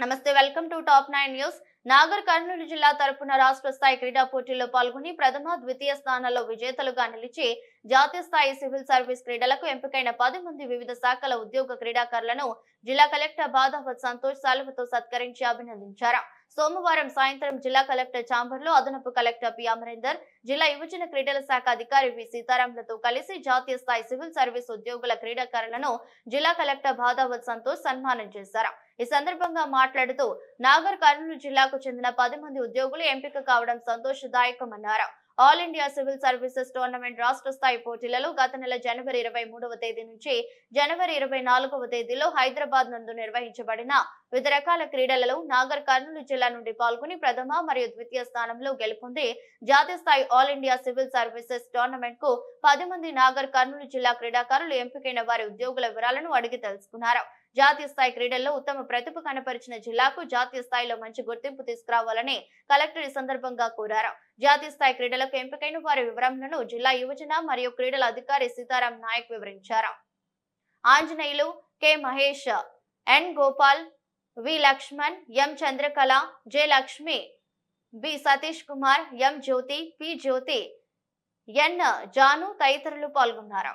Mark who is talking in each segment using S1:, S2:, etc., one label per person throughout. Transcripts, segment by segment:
S1: నమస్తే welcome to top nine news. Nagar Kurnool జిల్లా తరపున రాష్ట్ర స్థాయి క్రీడా పోటీల్లో పాల్గొని ప్రథమ ద్వితీయ స్థానాల్లో విజేతలుగా నిలిచి జాతీయ స్థాయి సివిల్ సర్వీస్ క్రీడలకు ఎంపికైన పది మంది వివిధ శాఖల ఉద్యోగ క్రీడాకారులను జిల్లా కలెక్టర్ బాధావత్ సంతోష్ సాల్వతో సత్కరించి అభినందించారు. సోమవారం సాయంత్రం జిల్లా కలెక్టర్ ఛాంబర్లో అదనపు కలెక్టర్ పి అమరేందర్ జిల్లా యువజన క్రీడల శాఖ అధికారి వి సీతారాంలతో కలిసి జాతీయ స్థాయి సివిల్ సర్వీస్ ఉద్యోగుల క్రీడాకారులను జిల్లా కలెక్టర్ భాదావత్ సంతోష్ సన్మానం చేశారు. ఈ సందర్భంగా మాట్లాడుతూ నాగర్ కర్నూలు జిల్లాకు చెందిన పది మంది ఉద్యోగులు ఎంపిక కావడం సంతోషదాయకమన్నారు. All India civil services tournament రాష్ట్ర స్థాయి పోటీలలో గత నెల జనవరి ఇరవై మూడవ తేదీ నుంచి జనవరి ఇరవై నాలుగవ తేదీలో హైదరాబాద్ నందు నిర్వహించబడిన వివిధ రకాల క్రీడలలో నాగర్ కర్నూలు జిల్లా నుండి పాల్గొని ప్రథమ మరియు ద్వితీయ స్థానంలో గెలుపొంది జాతీయ స్థాయి ఆల్ ఇండియా సివిల్ సర్వీసెస్ టోర్నమెంట్కు పది మంది నాగర్ కర్నూలు జిల్లా క్రీడాకారులు ఎంపికైన వారి ఉద్యోగుల వివరాలను అడిగి తెలుసుకున్నారు. జాతీయ స్థాయి క్రీడల్లో ఉత్తమ ప్రతిభ కనపరిచిన జిల్లాకు జాతీయ స్థాయిలో మంచి గుర్తింపు తీసుకురావాలని కలెక్టర్ ఈ సందర్భంగా కోరారు. జాతీయ స్థాయి క్రీడలకు ఎంపికైన వారి వివరాలను జిల్లా యువజన మరియు క్రీడల అధికారి సీతారాం నాయక్ వివరించారు. Anjaneyulu K Mahesh N Gopal V Laxman M Chandrakala J Lakshmi B Satish Kumar M Jyothi P Jyothi N Janu తదితరులు పాల్గొన్నారు.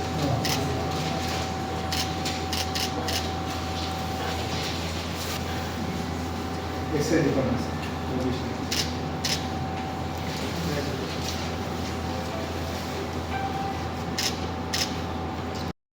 S2: deseo de conocer.